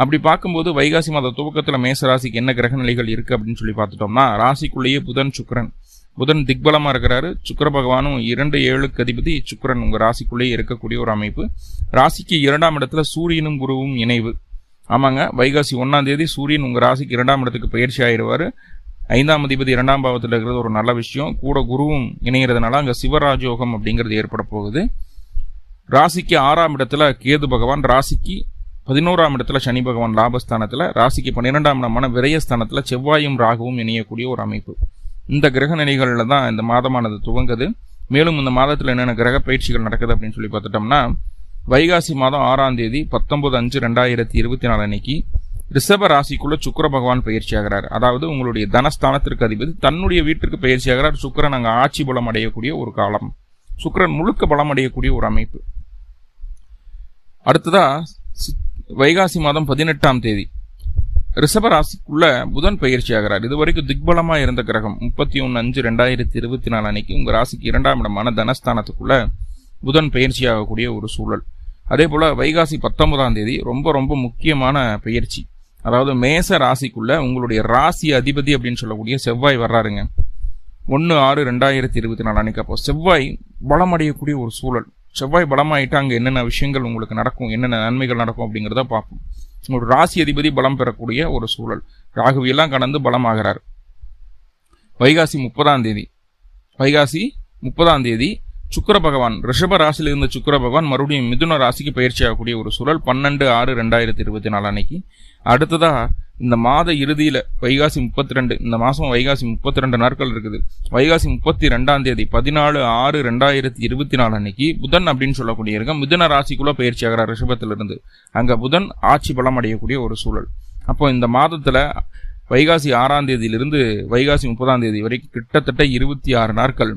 அப்படி பார்க்கும்போது வைகாசி மாத துவக்கத்தில் மேச ராசிக்கு என்ன கிரக நிலைகள் அப்படின்னு சொல்லி பார்த்துட்டோம்னா ராசிக்குள்ளேயே புதன் சுக்கரன். புதன் திக்பலமாக இருக்கிறாரு. சுக்கர பகவானும் இரண்டு ஏழுக்கு அதிபதி சுக்கரன் உங்கள் ராசிக்குள்ளேயே இருக்கக்கூடிய ஒரு அமைப்பு. ராசிக்கு இரண்டாம் இடத்துல சூரியனும் குருவும் இணைவு. ஆமாங்க வைகாசி ஒன்றாம் தேதி சூரியன் உங்கள் ராசிக்கு இரண்டாம் இடத்துக்கு பயிற்சி ஆயிடுவார். ஐந்தாம் அதிபதி இரண்டாம் பாவத்தில் இருக்கிறது ஒரு நல்ல விஷயம். கூட குருவும் இணைகிறதுனால அங்கே சிவராஜயோகம் அப்படிங்கிறது ஏற்பட போகுது. ராசிக்கு ஆறாம் இடத்துல கேது பகவான் ராசிக்கு பதினோராம் இடத்துல சனி பகவான் லாபஸ்தானத்தில் ராசிக்கு பன்னிரெண்டாம் இடமான விரயஸ்தானத்தில் செவ்வாயும் ராகுவும் இணையக்கூடிய ஒரு அமைப்பு. இந்த கிரக நிலைகளில் தான் இந்த மாதமானது துவங்குது. மேலும் இந்த மாதத்தில் என்னென்ன கிரக பயிற்சிகள் நடக்குது அப்படின்னு சொல்லி பார்த்துட்டோம்னா வைகாசி மாதம் ஆறாம் தேதி பத்தொன்பது அஞ்சு ரெண்டாயிரத்தி இருபத்தி நாலு அன்னைக்கு ரிஷப ராசிக்குள்ள சுக்கிர பகவான் பயிற்சி ஆகிறார். அதாவது உங்களுடைய தனஸ்தானத்திற்கு அதிபதி தன்னுடைய வீட்டிற்கு பயிற்சி ஆகிறார். சுக்கிரன் அங்கே ஆட்சி பலம் அடையக்கூடிய ஒரு காலம். சுக்கிரன் முழுக்க பலம் அடையக்கூடிய ஒரு அமைப்பு. அடுத்ததா வைகாசி மாதம் பதினெட்டாம் தேதி. ரிஷபராசிக்குள்ள புதன் பயிற்சி ஆகிறார் இது வரைக்கும் திக்பலமாக இருந்த கிரகம் முப்பத்தி ஒன்று அஞ்சு ரெண்டாயிரத்தி இருபத்தி நாலு அன்னைக்கு உங்கள் ராசிக்கு இரண்டாம் இடமான தனஸ்தானத்துக்குள்ள புதன் பயிற்சி ஆகக்கூடிய ஒரு சூழல். அதே போல் வைகாசி பத்தொன்பதாம் தேதி ரொம்ப ரொம்ப முக்கியமான பயிற்சி. அதாவது மேச ராசிக்குள்ள உங்களுடைய ராசி அதிபதி அப்படின்னு சொல்லக்கூடிய செவ்வாய் வர்றாருங்க. ஒன்று ஆறு ரெண்டாயிரத்தி இருபத்தி நாலு அன்னைக்கு அப்போ செவ்வாய் பலமடையக்கூடிய ஒரு சூழல். செவ்வாய் பலமாயிட்டு அங்கே என்னென்ன விஷயங்கள் உங்களுக்கு நடக்கும் என்னென்ன நன்மைகள் நடக்கும் அப்படிங்கிறத பார்ப்போம். ஒரு ராசி அதிபதி பலம் பெறக்கூடிய ஒரு சூழல். ராகுவியெல்லாம் கடந்து பலமாகிறார். வைகாசி முப்பதாம் தேதி. வைகாசி முப்பதாம் தேதி சுக்கிர பகவான் ரிஷப ராசியில் இருந்த சுக்கிர பகவான் மறுபடியும் மிதுன ராசிக்கு பயிற்சி ஆகக்கூடிய ஒரு சூழல். பன்னெண்டு ஆறு ரெண்டாயிரத்தி இருபத்தி நாலு அன்னைக்கு. அடுத்ததாக இந்த மாத இறுதியில் வைகாசி முப்பத்தி ரெண்டு இந்த மாதம் வைகாசி முப்பத்தி ரெண்டு நாட்கள் இருக்குது. வைகாசி முப்பத்தி ரெண்டாம் தேதி பதினாலு ஆறு ரெண்டாயிரத்தி இருபத்தி நாலு அன்னைக்கு புதன் அப்படின்னு சொல்லக்கூடிய இருக்க மிதன ராசிக்குள்ளே பயிற்சி ஆகிறார் ரிஷபத்திலிருந்து. அங்கே புதன் ஆட்சி பலம் அடையக்கூடிய ஒரு சூழல். அப்போ இந்த மாதத்தில் வைகாசி ஆறாம் தேதியிலிருந்து வைகாசி முப்பதாம் தேதி வரைக்கும் கிட்டத்தட்ட இருபத்தி ஆறு நாட்கள்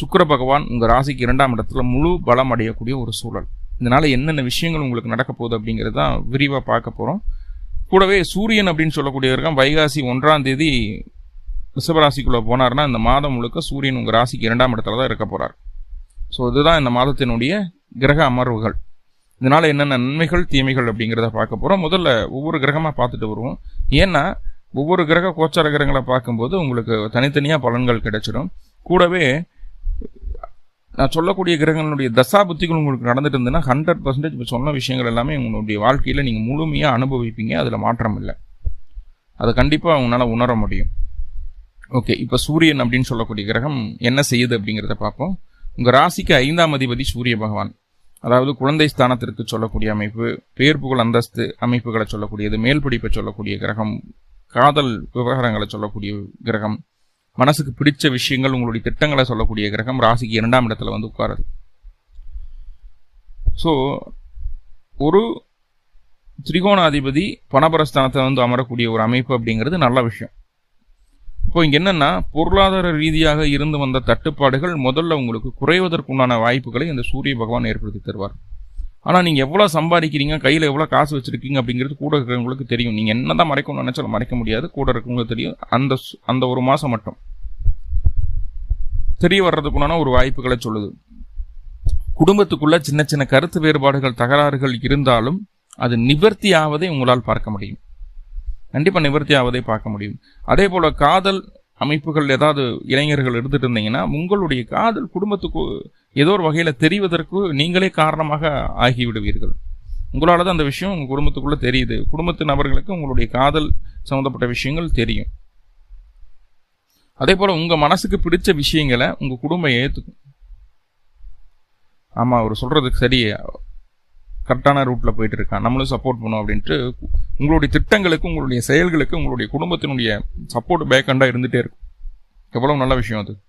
சுக்கர பகவான் உங்கள் ராசிக்கு இரண்டாம் இடத்துல முழு பலம் அடையக்கூடிய ஒரு சூழல். இதனால் என்னென்ன விஷயங்கள் உங்களுக்கு நடக்க போகுது அப்படிங்கிறது தான் விரிவாக பார்க்க போகிறோம் கூடவே சூரியன் அப்படின்னு சொல்லக்கூடியவர்கள் வைகாசி ஒன்றாம் தேதி ரிஷபராசிக்குள்ளே போனார்னா இந்த மாதம் முழுக்க சூரியன் உங்கள் ராசிக்கு இரண்டாம் இடத்துல தான் இருக்க போகிறார் ஸோ இதுதான் இந்த மாதத்தினுடைய கிரக அமர்வுகள். இதனால் என்னென்ன நன்மைகள் தீமைகள் அப்படிங்கிறத பார்க்க போகிறோம் முதல்ல ஒவ்வொரு கிரகமாக பார்த்துட்டு வருவோம். ஏன்னா ஒவ்வொரு கிரக கோச்சார கிரகங்களை பார்க்கும்போது உங்களுக்கு தனித்தனியாக பலன்கள் கிடைச்சிடும் கூடவே நான் சொல்லக்கூடிய கிரகங்களுடைய தசா புத்திகள் உங்களுக்கு நடந்துட்டு இருந்ததுன்னா ஹண்ட்ரட் பர்சன்டேஜ் இப்போ சொன்ன விஷயங்கள் எல்லாமே உங்களுடைய வாழ்க்கையில் நீங்கள் முழுமையாக அனுபவிப்பீங்க. அதில் மாற்றம் இல்லை. அதை கண்டிப்பாக உங்களால் உணர முடியும். ஓகே இப்போ சூரியன் அப்படின்னு சொல்லக்கூடிய கிரகம் என்ன செய்யுது அப்படிங்கிறத பார்ப்போம். உங்கள் ராசிக்கு ஐந்தாம் அதிபதி சூரிய பகவான். அதாவது குழந்தை ஸ்தானத்திற்கு சொல்லக்கூடிய அமைப்பு பேர் புகழ் அந்தஸ்து அமைப்புகளை சொல்லக்கூடியது மேல் படிப்பை சொல்லக்கூடிய கிரகம் காதல் விவகாரங்களை சொல்லக்கூடிய கிரகம். மனசுக்கு பிடிச்ச விஷயங்கள் உங்களுடைய திட்டங்களை சொல்லக்கூடிய கிரகம் ராசிக்கு இரண்டாம் இடத்துல வந்து உட்காருது. ஸோ ஒரு திரிகோணாதிபதி பணபரஸ்தானத்தை வந்து அமரக்கூடிய ஒரு அமைப்பு அப்படிங்கிறது நல்ல விஷயம். இப்போ இங்கே என்னன்னா பொருளாதார ரீதியாக இருந்து வந்த தட்டுப்பாடுகள் முதல்ல உங்களுக்கு குறைவதற்குண்டான வாய்ப்புகளை இந்த சூரிய பகவான் ஏற்படுத்தி தருவார். ஆனால் நீங்கள் எவ்வளோ சம்பாதிக்கிறீங்க கையில் எவ்வளோ காசு வச்சிருக்கீங்க அப்படிங்கிறது கூட இருக்கிறவங்களுக்கு தெரியும். நீங்கள் என்ன தான் மறைக்கணும்னு நினச்சாலும் மறைக்க முடியாது. கூட இருக்கிறவங்களுக்கு தெரியும். அந்த அந்த ஒரு மாதம் மட்டும். தெரிய வர்றதுக்குள்ளான ஒரு வாய்ப்புகளை சொல்லுது. குடும்பத்துக்குள்ள சின்ன சின்ன கருத்து வேறுபாடுகள் தகராறுகள் இருந்தாலும் அது நிவர்த்தி ஆவதை உங்களால் பார்க்க முடியும். கண்டிப்பாக நிவர்த்தி ஆவதை பார்க்க முடியும். அதே போல் காதல் அமைப்புகள் ஏதாவது இளைஞர்கள் இருந்துட்டு இருந்தீங்கன்னா உங்களுடைய காதல் குடும்பத்துக்கு ஏதோ ஒரு வகையில் தெரிவதற்கு நீங்களே காரணமாக ஆகிவிடுவீர்கள். உங்களால் தான் அந்த விஷயம் உங்கள் குடும்பத்துக்குள்ளே தெரியுது. குடும்பத்து நபர்களுக்கு உங்களுடைய காதல் சம்மந்தப்பட்ட விஷயங்கள் தெரியும். அதே போல் உங்கள் மனசுக்கு பிடிச்ச விஷயங்களை உங்கள் குடும்பம் ஏற்றுக்கும் ஆமாம் அவர் சொல்கிறதுக்கு சரியே. கரெக்டான ரூட்ல போயிட்டு இருக்கான் நம்மளும் சப்போர்ட் பண்ணுவோம் அப்படின்ட்டு உங்களுடைய திட்டங்களுக்கு உங்களுடைய செயல்களுக்கு உங்களுடைய குடும்பத்தினுடைய சப்போர்ட் பேக்கண்டா இருந்துட்டே இருக்கும். எவ்வளவு நல்ல விஷயம் அது.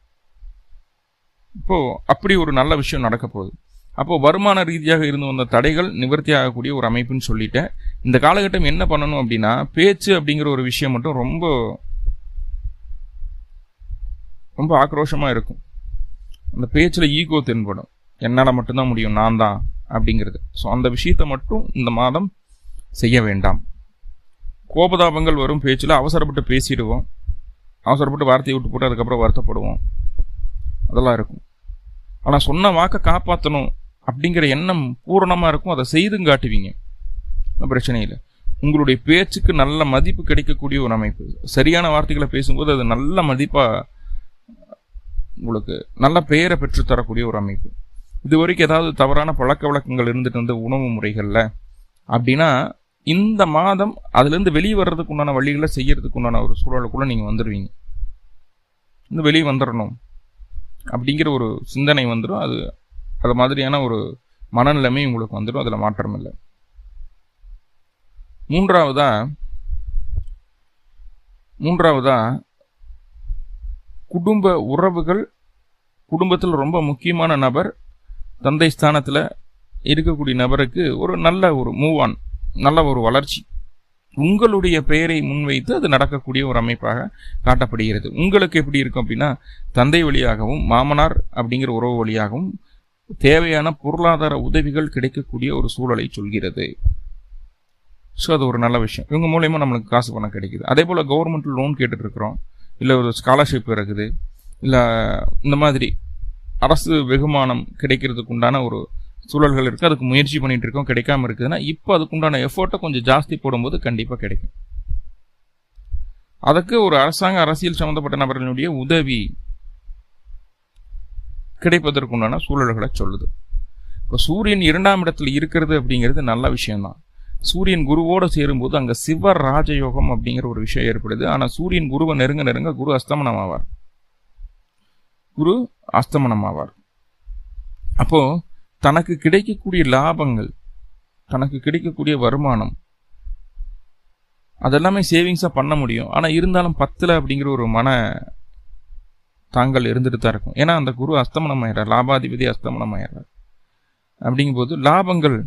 இப்போ அப்படி ஒரு நல்ல விஷயம் நடக்க போகுது. அப்போ வருமான ரீதியாக இருந்து வந்த தடைகள் நிவர்த்தி ஆகக்கூடிய ஒரு அமைப்புன்னு சொல்லிட்டேன். இந்த காலகட்டம் என்ன பண்ணணும் அப்படின்னா பேச்சு அப்படிங்கிற ஒரு விஷயம் மட்டும் ரொம்ப ரொம்ப ஆக்ரோஷமாக இருக்கும். அந்த பேச்சில் ஈகோ தென்படும். என்னால் மட்டும்தான் முடியும். நான் தான். அப்படிங்கிறது. ஸோ அந்த விஷயத்தை மட்டும் இந்த மாதம் செய்ய வேண்டாம். கோபதாபங்கள் வரும் பேச்சில் அவசரப்பட்டு பேசிடுவோம். அவசரப்பட்டு வார்த்தையை விட்டு போட்டு அதுக்கப்புறம் வருத்தப்படுவோம். அதெல்லாம் இருக்கும். ஆனால் சொன்ன வாக்கை காப்பாற்றணும் அப்படிங்கிற எண்ணம் பூரணமாக இருக்கும். அதை செய்தும் காட்டுவீங்க. பிரச்சனை இல்லை. உங்களுடைய பேச்சுக்கு நல்ல மதிப்பு கிடைக்கக்கூடிய ஒரு அமைப்பு. சரியான வார்த்தைகளை பேசும்போது அது நல்ல மதிப்பாக உங்களுக்கு நல்ல பெயரை பெற்று தரக்கூடிய ஒரு அமைப்பு. இது வரைக்கும் ஏதாவது தவறான பழக்க வழக்கங்கள் இருந்துட்டு இருந்த உணவு முறைகளில் அப்படின்னா இந்த மாதம் அதுலேருந்து வெளியே வர்றதுக்கு உண்டான வழிகளை செய்யறதுக்கு உண்டான ஒரு சூழலுக்குள்ளே நீங்கள் வந்துடுவீங்க இந்த வெளியே வந்துடணும் அப்படிங்கிற ஒரு சிந்தனை வந்துடும் அது அது மாதிரியான ஒரு மனநிலைமை உங்களுக்கு வந்துடும் அதில் மாற்றம் இல்லை மூன்றாவதா மூன்றாவதா குடும்ப உறவுகள் குடும்பத்தில் ரொம்ப முக்கியமான நபர் தந்தை ஸ்தானத்தில் இருக்கக்கூடிய நபருக்கு ஒரு நல்ல ஒரு மூவ் ஆன் நல்ல ஒரு வளர்ச்சி. உங்களுடைய பெயரை முன்வைத்து அது நடக்கக்கூடிய ஒரு அமைப்பாக காட்டப்படுகிறது. உங்களுக்கு எப்படி இருக்கும் அப்படின்னா தந்தை வழியாகவும் மாமனார் அப்படிங்கிற உறவு வழியாகவும் தேவையான பொருளாதார உதவிகள் கிடைக்கக்கூடிய ஒரு சூழலை சொல்கிறது. ஸோ அது ஒரு நல்ல விஷயம். இவங்க மூலயமா நம்மளுக்கு காசு பணம் கிடைக்குது. அதே போல் கவர்மெண்ட் லோன் கேட்டுட்ருக்குறோம் இல்லை ஒரு ஸ்காலர்ஷிப் இருக்குது. இல்லை இந்த மாதிரி அரசு வெகுமானம் கிடைக்கிறதுக்கு உண்டான ஒரு சூழல்கள் இருக்குது அதுக்கு முயற்சி பண்ணிட்டு இருக்கோம் கிடைக்காம இருக்குதுன்னா இப்போ அதுக்குண்டான எஃபோர்ட்டை கொஞ்சம் ஜாஸ்தி போடும்போது கண்டிப்பாக கிடைக்கும். அதுக்கு ஒரு அரசாங்க அரசியல் சம்பந்தப்பட்ட நபர்களுடைய உதவி கிடைப்பதற்குண்டான சூழல்களை சொல்லுது. இப்போ சூரியன் இரண்டாம் இடத்துல இருக்கிறது அப்படிங்கிறது நல்ல விஷயம்தான். சூரியன் குருவோடு சேரும்போது அங்கே சிவ ராஜயோகம் அப்படிங்கிற ஒரு விஷயம் ஏற்படுது. ஆனால் சூரியன் குருவை நெருங்க நெருங்க குரு அஸ்தமனம் ஆவார் குரு அஸ்தமனம் ஆவார் அப்போ தனக்கு கிடைக்கக்கூடிய லாபங்கள் தனக்கு கிடைக்கக்கூடிய வருமானம் அதெல்லாமே சேவிங்ஸாக பண்ண முடியும். ஆனால் இருந்தாலும் பத்தில் அப்படிங்கிற ஒரு மன தாங்கள் இருந்துட்டு தான் இருக்கும். ஏன்னா அந்த குரு அஸ்தமனம் ஆயிடுறார் லாபாதிபதி அஸ்தமனம் ஆயிடுறார் அப்படிங்கும்போது லாபங்கள்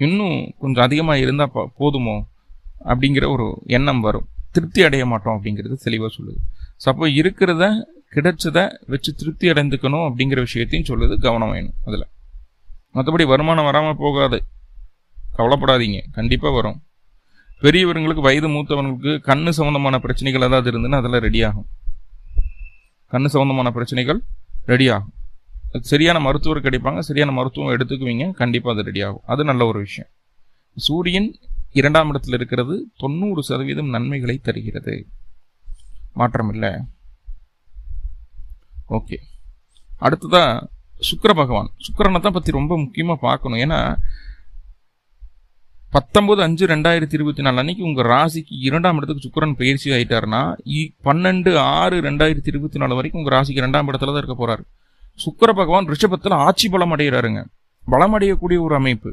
இன்னும் கொஞ்சம் அதிகமாக இருந்தால் போதுமோ அப்படிங்கிற ஒரு எண்ணம் வரும். திருப்தி அடைய மாட்டோம் அப்படிங்கிறது தெளிவாக சொல்லுது. ஸோ அப்போ இருக்கிறத கிடைச்சதை வச்சு திருப்தி அடைந்துக்கணும் அப்படிங்கிற விஷயத்தையும் சொல்லுது கவனம் வேணும் அதில். மற்றபடி வருமானம் வராமல் போகாது. கவலைப்படாதீங்க. கண்டிப்பாக வரும். பெரியவர்களுக்கு வயது மூத்தவர்களுக்கு கண்ணு சம்மந்தமான பிரச்சனைகள் ஏதாவது இருந்துன்னா அதெல்லாம் ரெடி ஆகும். கண்ணு சம்மந்தமான பிரச்சனைகள் ரெடியாகும் சரியான மருத்துவர் கிடைப்பாங்க. சரியான மருத்துவம் எடுத்துக்குவீங்க. கண்டிப்பாக அது ரெடி ஆகும். அது நல்ல ஒரு விஷயம். சூரியன் இரண்டாம் இடத்தில் இருக்கிறது தொண்ணூறு சதவீதம் நன்மைகளை தருகிறது. மாற்றம் இல்லை ஓகே. அடுத்ததாக சுக்கர பகவான். சுக்கரனை தான் பற்றி ரொம்ப முக்கியமாக பார்க்கணும். ஏன்னா பத்தொன்பது அஞ்சு ரெண்டாயிரத்தி இருபத்தி நாலு அன்னைக்கு உங்கள் ராசிக்கு இரண்டாம் இடத்துக்கு சுக்கரன் பயிற்சி ஆகிட்டாருன்னா பன்னெண்டு ஆறு ரெண்டாயிரத்தி இருபத்தி நாலு வரைக்கும் உங்கள் ராசிக்கு ரெண்டாம் இடத்துல தான் இருக்க போகிறாரு சுக்கர பகவான் ரிஷபத்தில் ஆட்சி பலம் அடைகிறாருங்க பலம் அடையக்கூடிய ஒரு அமைப்பு.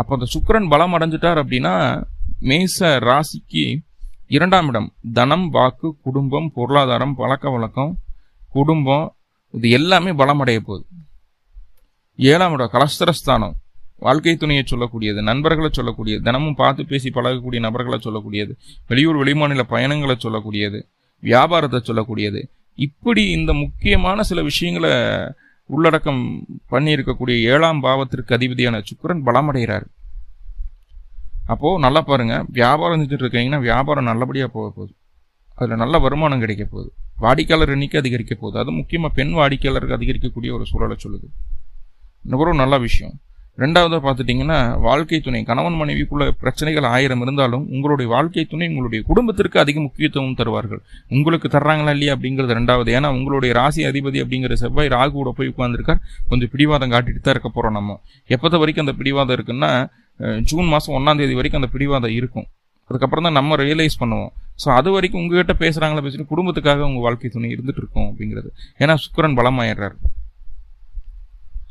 அப்போ அந்த சுக்கரன் பலம் அடைஞ்சிட்டார் அப்படின்னா மேச ராசிக்கு இரண்டாம் இடம். தனம் வாக்கு குடும்பம் பொருளாதாரம் பழக்க வழக்கம் குடும்பம் இது எல்லாமே பலமடைய போகுது. ஏழாம் இடம் கலஸ்தரஸ்தானம். வாழ்க்கை துணையை சொல்லக்கூடியது நண்பர்களை சொல்லக்கூடியது தினமும் பார்த்து பேசி பழகக்கூடிய நபர்களை சொல்லக்கூடியது வெளியூர் வெளிமாநில பயணங்களை சொல்லக்கூடியது வியாபாரத்தை சொல்லக்கூடியது. இப்படி இந்த முக்கியமான சில விஷயங்களை உள்ளடக்கம் பண்ணியிருக்கக்கூடிய ஏழாம் பாவத்திற்கு அதிபதியான சுக்கரன் பலமடைகிறார். அப்போது நல்லா பாருங்க வியாபாரம் செஞ்சுட்டு இருக்கீங்கன்னா வியாபாரம் நல்லபடியாக போக போகுது. அதில் நல்ல வருமானம் கிடைக்க போகுது. வாடிக்கையாளர் எண்ணிக்கை அதிகரிக்க போகுது. அது முக்கியமாக பெண் வாடிக்கையாளருக்கு அதிகரிக்கக்கூடிய ஒரு சூழலை சொல்லுது. ஒரு நல்ல விஷயம். ரெண்டாவது பார்த்துட்டிங்கன்னா வாழ்க்கை துணை. கணவன் மனைவிக்குள்ள பிரச்சனைகள் ஆயிரம் இருந்தாலும் உங்களுடைய வாழ்க்கை துணை உங்களுடைய குடும்பத்திற்கு அதிக முக்கியத்துவம் தருவார்கள். உங்களுக்கு தர்றாங்களா இல்லையா அப்படிங்கிறது ரெண்டாவது. ஏன்னா உங்களுடைய ராசி அதிபதி அப்படிங்கிற செவ்வாய் ராகு கூட போய் உட்காந்துருக்கார் கொஞ்சம் பிடிவாதம் காட்டிட்டு தான் இருக்க போகிறோம் நம்ம. எப்போத்த வரைக்கும் அந்த பிடிவாதம் இருக்குன்னா ஜூன் மாதம் ஒன்றாம் தேதி வரைக்கும் அந்த பிடிவாதம் இருக்கும். அதுக்கப்புறம் தான் நம்ம ரியலைஸ் பண்ணுவோம். ஸோ அது வரைக்கும் உங்ககிட்ட பேசுகிறாங்களா பேசிட்டு குடும்பத்துக்காக உங்கள் வாழ்க்கை துணை இருந்துட்டு இருக்கும் அப்படிங்கிறது. ஏன்னா சுக்கரன் பலமாயிடுறார்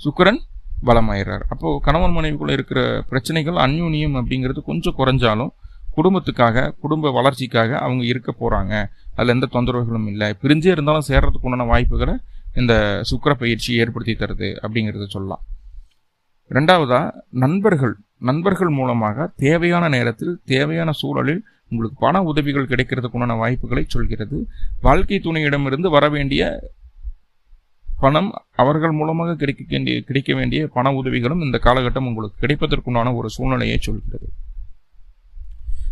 சுக்கரன் பலமாயிடுறார் அப்போது கணவன் மனைவிக்குள்ள இருக்கிற பிரச்சனைகள் அந்யூனியம் அப்படிங்கிறது கொஞ்சம் குறைஞ்சாலும் குடும்பத்துக்காக குடும்ப வளர்ச்சிக்காக அவங்க இருக்க போகிறாங்க அதில் எந்த தொந்தரவுகளும் இல்லை. பிரிஞ்சே இருந்தாலும் சேர்றதுக்கு உண்டான வாய்ப்புகளை இந்த சுக்கர பயிற்சி ஏற்படுத்தி தருது அப்படிங்கிறத சொல்லலாம். ரெண்டாவதாக நண்பர்கள். நண்பர்கள் மூலமாக தேவையான நேரத்தில் தேவையான சூழலில் உங்களுக்கு பண உதவிகள் கிடைக்கிறதுக்குண்டான வாய்ப்புகளை சொல்கிறது. வாழ்க்கை துணையிடமிருந்து வர வேண்டிய பணம் அவர்கள் மூலமாக கிடைக்க வேண்டிய கிடைக்க வேண்டிய பண உதவிகளும் இந்த காலகட்டம் உங்களுக்கு கிடைப்பதற்குண்டான ஒரு சூழ்நிலையை சொல்கிறது.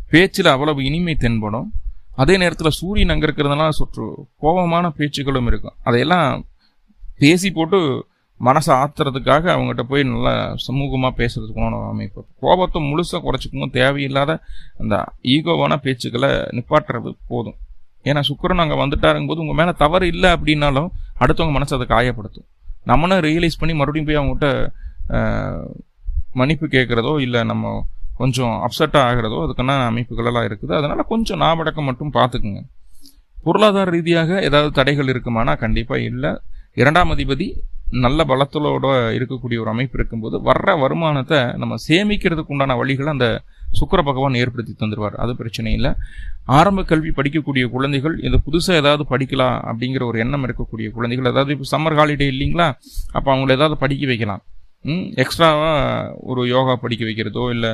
பேச்சில் அவ்வளவு இனிமை தென்படும். அதே நேரத்தில் சூரியன் அங்கே இருக்கிறதுனால சுற்று கோபமான பேச்சுகளும் இருக்கும். அதையெல்லாம் பேசி போட்டு மனசை ஆத்துறதுக்காக அவங்ககிட்ட போய் நல்லா சமூகமாக பேசுறதுக்குமான அமைப்பு. கோபத்தை முழுசாக குறைச்சிக்கணும் தேவையில்லாத அந்த ஈகோவான பேச்சுக்களை நிப்பாட்டுறது போதும். ஏன்னா சுக்கரன் அங்கே வந்துட்டாருங்கும் போது உங்கள் மேலே தவறு இல்லை அப்படின்னாலும் அடுத்தவங்க மனசை அதை காயப்படுத்தும். நம்மளும் ரியலைஸ் பண்ணி மறுபடியும் போய் அவங்ககிட்ட மன்னிப்பு கேட்குறதோ இல்லை நம்ம கொஞ்சம் அப்செட்டாக ஆகிறதோ அதுக்கான அமைப்புகளெல்லாம் இருக்குது. அதனால் கொஞ்சம் நாவடக்கம் மட்டும் பார்த்துக்குங்க பொருளாதார ரீதியாக ஏதாவது தடைகள் இருக்குமானா கண்டிப்பாக இல்லை. இரண்டாம் அதிபதி நல்ல பலத்தலோட இருக்கக்கூடிய ஒரு அமைப்பு இருக்கும்போது வர்ற வருமானத்தை நம்ம சேமிக்கிறதுக்கு உண்டான வழிகளை அந்த சுக்கர பகவான் ஏற்படுத்தி தந்துடுவார் அது பிரச்சனை இல்லை. ஆரம்ப கல்வி படிக்கக்கூடிய குழந்தைகள் இது புதுசாக ஏதாவது படிக்கலாம் அப்படிங்கிற ஒரு எண்ணம் இருக்கக்கூடிய குழந்தைகள் அதாவது இப்போ சம்மர் ஹாலிடே இல்லைங்களா? அப்போ அவங்கள ஏதாவது படிக்க வைக்கலாம். எக்ஸ்ட்ராவாக ஒரு யோகா படிக்க வைக்கிறதோ இல்லை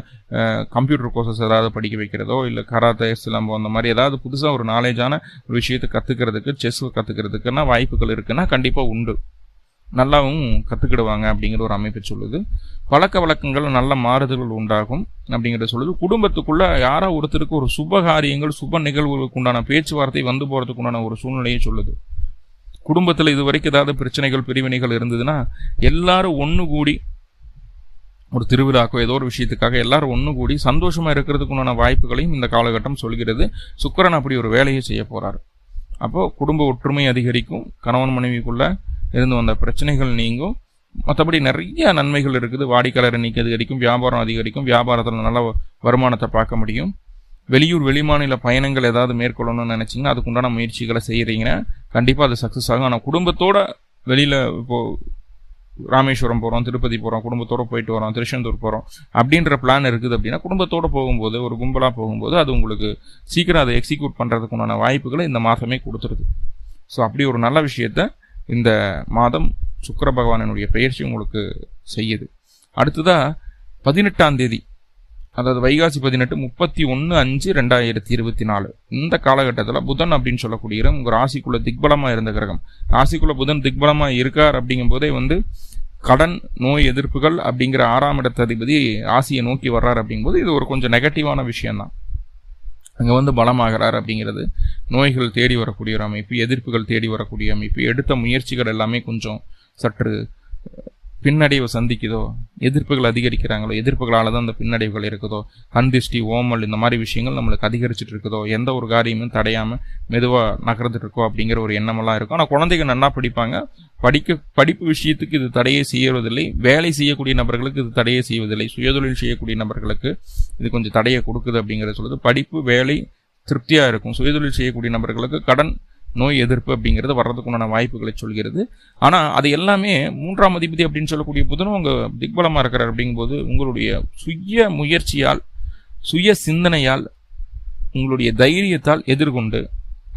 கம்ப்யூட்டர் கோர்சஸ் ஏதாவது படிக்க வைக்கிறதோ இல்லை கராத்தே சிலம்பம் அந்த மாதிரி ஏதாவது புதுசாக ஒரு நாலேஜான ஒரு விஷயத்தை கற்றுக்கிறதுக்கு செஸ் கற்றுக்கிறதுக்குன்னா வாய்ப்புகள் இருக்குன்னா கண்டிப்பாக உண்டு. நல்லாவும் கற்றுக்கிடுவாங்க அப்படிங்கிற ஒரு அமைப்பு சொல்லுது. பழக்க வழக்கங்கள் நல்ல மாறுதல்கள் உண்டாகும் அப்படிங்கிறத சொல்லுது. குடும்பத்துக்குள்ளே யாரோ ஒருத்தருக்கு ஒரு சுப காரியங்கள் சுப நிகழ்வுகளுக்கு உண்டான பேச்சுவார்த்தை வந்து போகிறதுக்கு உண்டான ஒரு சூழ்நிலையை சொல்லுது. குடும்பத்தில் இது வரைக்கும் ஏதாவது பிரச்சனைகள் பிரிவினைகள் இருந்ததுன்னா எல்லாரும் ஒன்று கூடி ஒரு திருவிழாக்கோ ஏதோ ஒரு விஷயத்துக்காக எல்லாரும் ஒன்று கூடி சந்தோஷமாக இருக்கிறதுக்குண்டான வாய்ப்புகளையும் இந்த காலகட்டம் சொல்கிறது. சுக்கரன் அப்படி ஒரு வேலையை செய்ய போகிறார் அப்போது குடும்ப ஒற்றுமை அதிகரிக்கும். கணவன் மனைவிக்குள்ள இருந்து வந்த பிரச்சனைகள் நீங்கும். மற்றபடி நிறைய நன்மைகள் இருக்குது. வாடிக்கையாளர் எண்ணிக்கை அதிகரிக்கும் வியாபாரம் அதிகரிக்கும் வியாபாரத்தில் நல்ல வருமானத்தை பார்க்க முடியும். வெளியூர் வெளிமாநில பயணங்கள் ஏதாவது மேற்கொள்ளணும்னு நினச்சிங்கன்னா அதுக்குண்டான முயற்சிகளை செய்கிறீங்கன்னா கண்டிப்பாக அது சக்ஸஸ் ஆகும். ஆனால் குடும்பத்தோட வெளியில் இப்போது ராமேஸ்வரம் போகிறோம் திருப்பதி போகிறோம் குடும்பத்தோட போயிட்டு வரோம் திருச்செந்தூர் போகிறோம் அப்படின்ற பிளான் இருக்குது அப்படின்னா குடும்பத்தோடு போகும்போது ஒரு கும்பலாக போகும்போது அது உங்களுக்கு சீக்கிரம் அதை எக்ஸிக்யூட் பண்ணுறதுக்குண்டான வாய்ப்புகளை இந்த மாதமே கொடுத்துருது. ஸோ அப்படி ஒரு நல்ல விஷயத்த இந்த மாதம் சுக்கிர பகவானினுடைய பெயர்ச்சி உங்களுக்கு செய்யுது. அடுத்ததாக பதினெட்டாம் தேதி அதாவது வைகாசி பதினெட்டு முப்பத்தி ஒன்று அஞ்சு ரெண்டாயிரத்தி இருபத்தி நாலு. இந்த காலகட்டத்தில் புதன் அப்படின்னு சொல்லக்கூடிய உங்கள் ராசிக்குள்ளே திக்பலமாக இருந்த கிரகம். ராசிக்குள்ளே புதன் திக்பலமாக இருக்கார் அப்படிங்கும்போதே வந்து கடன் நோய் எதிர்ப்புகள் அப்படிங்கிற ஆறாம் இடத்த அதிபதி ராசியை நோக்கி வர்றார் அப்படிங்கும்போது இது ஒரு கொஞ்சம் நெகட்டிவான விஷயம்தான். அங்கே வந்து பலமாகிறார் அப்படிங்கிறது நோய்கள் தேடி வரக்கூடிய ஒரு அமைப்பு எதிர்ப்புகள் தேடி வரக்கூடிய அமைப்பு எடுத்த முயற்சிகள் எல்லாமே கொஞ்சம் சற்று பின்னடைவை சந்திக்குதோ? எதிர்ப்புகள் அதிகரிக்கிறாங்களோ? எதிர்ப்புகளால் தான் அந்த பின்னடைவுகள் இருக்குதோ? அந்திஷ்டி ஓமல் இந்த மாதிரி விஷயங்கள் நம்மளுக்கு அதிகரிச்சுட்டு இருக்குதோ? எந்த ஒரு காரியமும் தடையாமல் மெதுவாக நகர்ந்துட்டு இருக்கோ அப்படிங்கிற ஒரு எண்ணமெல்லாம் இருக்கும். ஆனால் குழந்தைங்க நல்லா படிப்பாங்க. படிக்க படிப்பு விஷயத்துக்கு இது தடையை செய்யறதில்லை. வேலை செய்யக்கூடிய நபர்களுக்கு இது தடையை செய்வதில்லை. சுயதொழில் செய்யக்கூடிய நபர்களுக்கு இது கொஞ்சம் தடையை கொடுக்குது அப்படிங்கிறத சொல்லுது. படிப்பு வேலை திருப்தியாக இருக்கும். சுயதொழில் செய்யக்கூடிய நபர்களுக்கு கடன் நோய் எதிர்ப்பு அப்படிங்கிறது வர்றதுக்குண்டான வாய்ப்புகளை சொல்கிறது. ஆனால் அது எல்லாமே மூன்றாம் அதிபதி அப்படின்னு சொல்லக்கூடிய புதனும் உங்கள் திக்பலமாக இருக்கிறார் அப்படிங்கும்போது உங்களுடைய சுய முயற்சியால் சுய சிந்தனையால் உங்களுடைய தைரியத்தால் எதிர்கொண்டு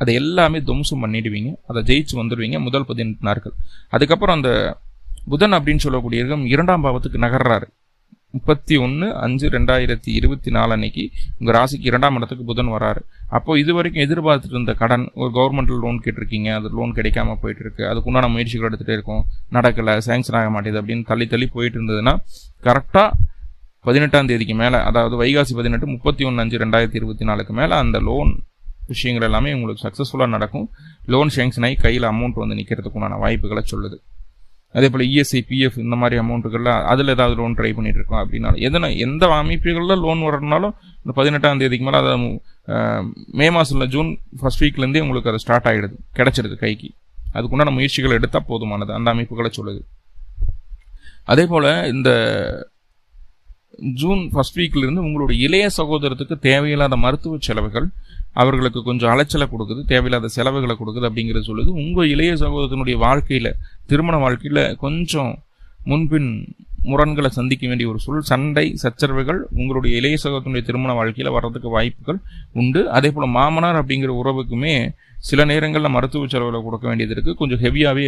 அதை எல்லாமே துவம்சம் பண்ணிடுவீங்க. அதை ஜெயிச்சு வந்துடுவீங்க முதல் பதினெட்டு நாட்கள் அதுக்கப்புறம் அந்த புதன் அப்படின்னு சொல்லக்கூடிய இரண்டாம் பாவத்துக்கு நகர்றாரு. முப்பத்தி ஒன்று அஞ்சு ரெண்டாயிரத்தி இருபத்தி நாலு அன்னைக்கு உங்கள் ராசிக்கு இரண்டாம் இடத்துக்கு புதன் வராரு. அப்போது இது வரைக்கும் எதிர்பார்த்துட்டு இருந்த கடன் ஒரு கவர்மெண்ட்டில் லோன் கேட்டிருக்கீங்க அது லோன் கிடைக்காம போயிட்டு இருக்கு அதுக்கு உண்டான முயற்சிகள் எடுத்துகிட்டே இருக்கும் நடக்கலை சேங்ஷன் ஆக மாட்டேது அப்படின்னு தள்ளி தள்ளி போயிட்டு இருந்ததுன்னா கரெக்டாக பதினெட்டாம் தேதிக்கு மேலே அதாவது வைகாசி பதினெட்டு முப்பத்தி ஒன்று அஞ்சு ரெண்டாயிரத்தி இருபத்தி நாலுக்கு மேலே அந்த லோன் விஷயங்கள் எல்லாமே உங்களுக்கு சக்ஸஸ்ஃபுல்லாக நடக்கும். லோன் சேங்ஷன் ஆகி கையில் அமௌண்ட் வந்து நிற்கிறதுக்குண்டான வாய்ப்புகளை சொல்லுது. அதே போல் இஎஸ்ஐ பிஎஃப் இந்த மாதிரி அமௌண்ட்டுகள்லாம் அதில் ஏதாவது லோன் ட்ரை பண்ணிட்டு இருக்கோம் அப்படின்னாலும் எதனா எந்த அமைப்புகளில் லோன் வரணும்னாலும் இந்த பதினெட்டாம் தேதிக்கு மேலே அதை மே மாதத்தில் ஜூன் ஃபர்ஸ்ட் வீக்லேருந்தே உங்களுக்கு அது ஸ்டார்ட் ஆகிடுது கிடச்சிடுது கைக்கு. அதுக்குண்டான முயற்சிகள் எடுத்தால் போதுமானது அந்த அமைப்புகளை சொல்லுது. அதே போல் இந்த ஜூன் ஃபர்ஸ்ட் வீக்லேருந்து உங்களுடைய இளைய சகோதரத்துக்கு தேவையில்லாத மருத்துவ செலவுகள் அவர்களுக்கு கொஞ்சம் அலைச்சலை கொடுக்குது தேவையில்லாத செலவுகளை கொடுக்குது அப்படிங்கிறது சொல்லுது. உங்கள் இளைய சகோதரத்தினுடைய வாழ்க்கையில் திருமண வாழ்க்கையில் கொஞ்சம் முன்பின் முரண்களை சந்திக்க வேண்டிய ஒரு சூழல் சண்டை சச்சரவுகள் உங்களுடைய இளைய சகோதரனுடைய திருமண வாழ்க்கையில் வர்றதுக்கு வாய்ப்புகள் உண்டு. அதே போல் மாமனார் அப்படிங்கிற உறவுக்குமே சில நேரங்களில் மருத்துவ செலவில் கொடுக்க வேண்டியது இருக்குது கொஞ்சம் ஹெவியாகவே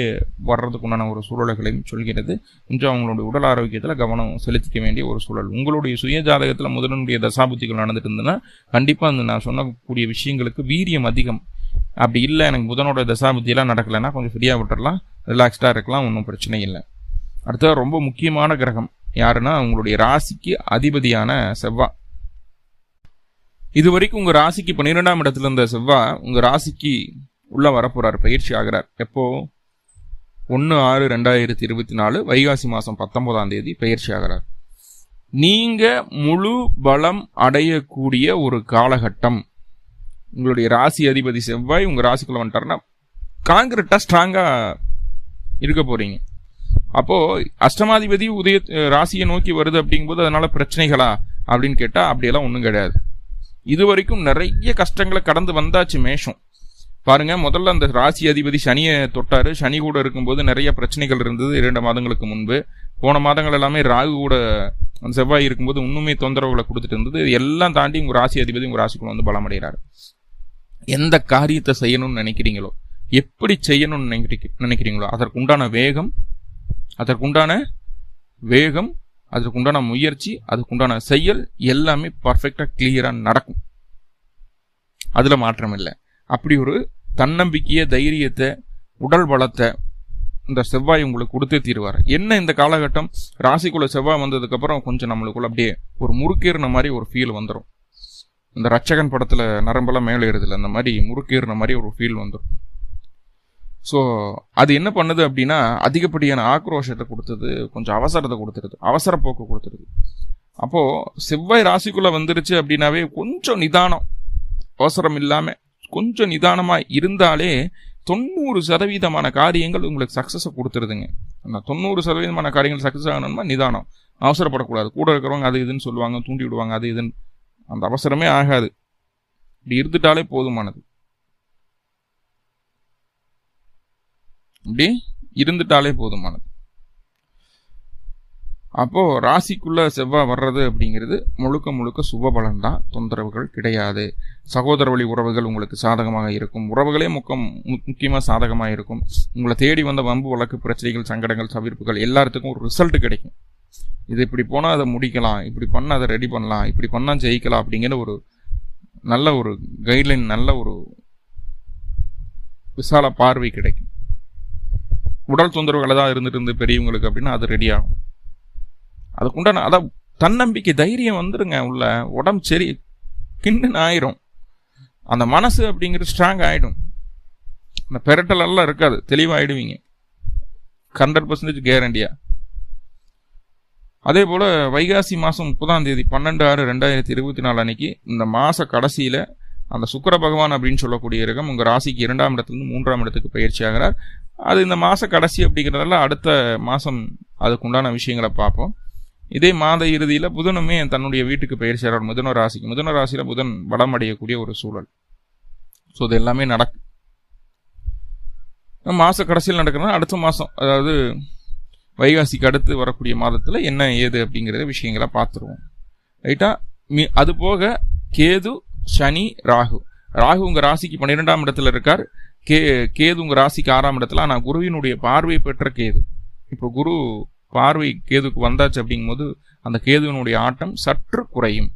வர்றதுக்கு உண்டான ஒரு சூழல்களையும் சொல்கிறது. கொஞ்சம் அவங்களுடைய உடல் ஆரோக்கியத்தில் கவனம் செலுத்திக்க வேண்டிய ஒரு சூழல். உங்களுடைய சுய ஜாதகத்தில் முதலனுடைய தசாபுத்திகள் நடந்துட்டு இருந்ததுன்னா கண்டிப்பாக அந்த நான் சொன்னக்கூடிய விஷயங்களுக்கு வீரியம் அதிகம். அப்படி இல்லை எனக்கு புதனோட தசாபுத்தியெல்லாம் நடக்கலைன்னா கொஞ்சம் ஃப்ரீயாக விட்டுறலாம். ரிலாக்ஸ்டாக இருக்கலாம் ஒன்றும் பிரச்சனை இல்லை. அடுத்தது ரொம்ப முக்கியமான கிரகம். யாருன்னா உங்களுடைய ராசிக்கு அதிபதியான செவ்வாய் இது வரைக்கும் உங்க ராசிக்கு பன்னிரெண்டாம் இடத்துல இருந்த செவ்வாய் உங்கள் ராசிக்கு உள்ளே வரப்போகிறார் பயிற்சி ஆகிறார். எப்போ? ஒன்று ஆறு ரெண்டாயிரத்தி இருபத்தி நாலு வைகாசி மாதம் பத்தொன்பதாம் தேதி பயிற்சி ஆகிறார். நீங்கள் முழு பலம் அடையக்கூடிய ஒரு காலகட்டம். உங்களுடைய ராசி அதிபதி செவ்வாய் உங்கள் ராசிக்குள்ளே வந்துட்டாருன்னா காங்கிரட்டாக ஸ்ட்ராங்காக இருக்க போகிறீங்க அப்போது அஷ்டமாதிபதி உதய ராசியை நோக்கி வருது அப்படிங்கும்போது அதனால் பிரச்சனைகளா அப்படின்னு கேட்டால் அப்படியெல்லாம் ஒன்றும் கிடையாது. இது வரைக்கும் நிறைய கஷ்டங்களை கடந்து வந்தாச்சு மேஷம். பாருங்க முதல்ல அந்த ராசி அதிபதி சனியை தொட்டாரு. சனி கூட இருக்கும்போது நிறைய பிரச்சனைகள் இருந்தது இரண்டு மாதங்களுக்கு முன்பு. போன மாதங்கள் எல்லாமே ராகு கூட அந்த செவ்வாய் இருக்கும்போது இன்னுமே தொந்தரவுகளை கொடுத்துட்டு இருந்தது. எல்லாம் தாண்டி உங்கள் ராசி அதிபதி உங்கள் ராசிக்குள்ள வந்து பலமடைகிறாரு. எந்த காரியத்தை செய்யணும்னு நினைக்கிறீங்களோ எப்படி செய்யணும்னு நினைக்கிறீங்க நினைக்கிறீங்களோ அதற்குண்டான வேகம் அதற்குண்டான வேகம் அதற்குண்டான முயற்சி அதுக்குண்டான செயல் எல்லாமே பர்ஃபெக்டாக கிளியராக நடக்கும். அதில் மாற்றம் இல்லை. அப்படி ஒரு தன்னம்பிக்கையை தைரியத்தை உடல் பலத்தை இந்த செவ்வாய் உங்களுக்கு கொடுத்தே தீர்வார். என்ன இந்த காலகட்டம்? ராசிக்குள்ள செவ்வாய் வந்ததுக்கப்புறம் கொஞ்சம் நம்மளுக்குள்ள அப்படியே ஒரு முறுக்கேறின மாதிரி ஒரு ஃபீல் வந்துடும் இந்த ரட்சகன் படத்தில் நரம்பெல்லாம் மேலே ஏறுதுல அந்த மாதிரி முறுக்கேறின மாதிரி ஒரு ஃபீல் வந்துடும் ஸோ அது என்ன பண்ணுது அப்படின்னா அதிகப்படியான ஆக்ரோஷத்தை கொடுத்தது கொஞ்சம் அவசரத்தை கொடுத்துருது. அவசர போக்கு கொடுத்துருது. அப்போது செவ்வாய் ராசிக்குள்ளே வந்துருச்சு அப்படின்னாவே கொஞ்சம் நிதானம். அவசரம் இல்லாமல் கொஞ்சம் நிதானமாக இருந்தாலே தொண்ணூறு சதவீதமான காரியங்கள் உங்களுக்கு சக்சஸை கொடுத்துருதுங்க. ஆனால் தொண்ணூறு சதவீதமான காரியங்கள் சக்ஸஸ் ஆகணும்னா நிதானம். அவசரப்படக்கூடாது. கூட இருக்கிறவங்க அது இதுன்னு சொல்லுவாங்க தூண்டி விடுவாங்க அது இதுன்னு. அந்த அவசரமே ஆகாது. இப்படி இருந்துட்டாலே போதுமானது. இப்படி இருந்துட்டாலே போதுமானது. அப்போது ராசிக்குள்ளே செவ்வாய் வர்றது அப்படிங்கிறது முழுக்க முழுக்க சுபபலன் தான் தொந்தரவுகள் கிடையாது. சகோதர வழி உறவுகள் உங்களுக்கு சாதகமாக இருக்கும். உறவுகளே முக்கம் மு- சாதகமாக இருக்கும். உங்களை தேடி வந்த வம்பு வழக்கு பிரச்சனைகள் சங்கடங்கள் தவிர்ப்புகள் எல்லாத்துக்கும் ஒரு ரிசல்ட் கிடைக்கும். இது இப்படி போனால் அதை முடிக்கலாம். இப்படி பண்ணால் அதை ரெடி பண்ணலாம். இப்படி பண்ணால் ஜெயிக்கலாம் அப்படிங்கிற ஒரு நல்ல ஒரு கைட்லைன் நல்ல ஒரு விசால பார்வை கிடைக்கும். உடல் தொந்தரவுகளை தான் இருந்துட்டு இருந்து பெரியவங்களுக்கு அப்படின்னா அது ரெடி ஆகும். அதுக்குண்டான அதான் தன்னம்பிக்கை தைரியம் வந்துருங்க உள்ள. உடம்பு சரி கிண்ணுன்னு ஆயிரும். அந்த மனசு அப்படிங்கிறது ஸ்ட்ராங் ஆயிடும். அந்த பெரட்டல் எல்லாம் இருக்காது. தெளிவாகிடுவீங்க ஹண்ட்ரட் பர்சன்டேஜ் கேரண்டியா அதே போல வைகாசி மாதம் முப்பதாம் தேதி பன்னெண்டு ஆறு ரெண்டாயிரத்தி இருபத்தி நாலு அன்னைக்கு இந்த மாச கடைசியில அந்த சுக்கர பகவான் அப்படின்னு சொல்லக்கூடிய கிரகம் உங்க ராசிக்கு இரண்டாம் இடத்துலேருந்து மூன்றாம் இடத்துக்கு பயிற்சி ஆகிறார். அது இந்த மாத கடைசி அப்படிங்கிறதால அடுத்த மாதம் அதுக்குண்டான விஷயங்களை பார்ப்போம். இதே மாத இறுதியில் புதனுமே தன்னுடைய வீட்டுக்கு பெயர் ஆகிறார் மிதுன ராசிக்கு மிதுன ராசியில் புதன் வடம் அடையக்கூடிய ஒரு சூழல். ஸோ இது எல்லாமே நடக்கும் மாத கடைசியில் நடக்கிறதுனா அடுத்த மாதம் அதாவது வைகாசிக்கு அடுத்து வரக்கூடிய மாதத்தில் என்ன ஏது அப்படிங்கிற விஷயங்களை பார்த்துருவோம். ரைட்டா மி- அது போக கேது சனி ராகு. ராகு உங்கள் ராசிக்கு பன்னிரெண்டாம் இடத்துல இருக்கார். கே கேது உங்க ராசிக்கு ஆறாம் இடத்துல ஆனால் குருவினுடைய பார்வை பெற்ற கேது. இப்போ குரு பார்வை கேதுக்கு வந்தாச்சு அப்படிங்கும்போது அந்த கேதுவினுடைய ஆட்டம் சற்று குறையும்.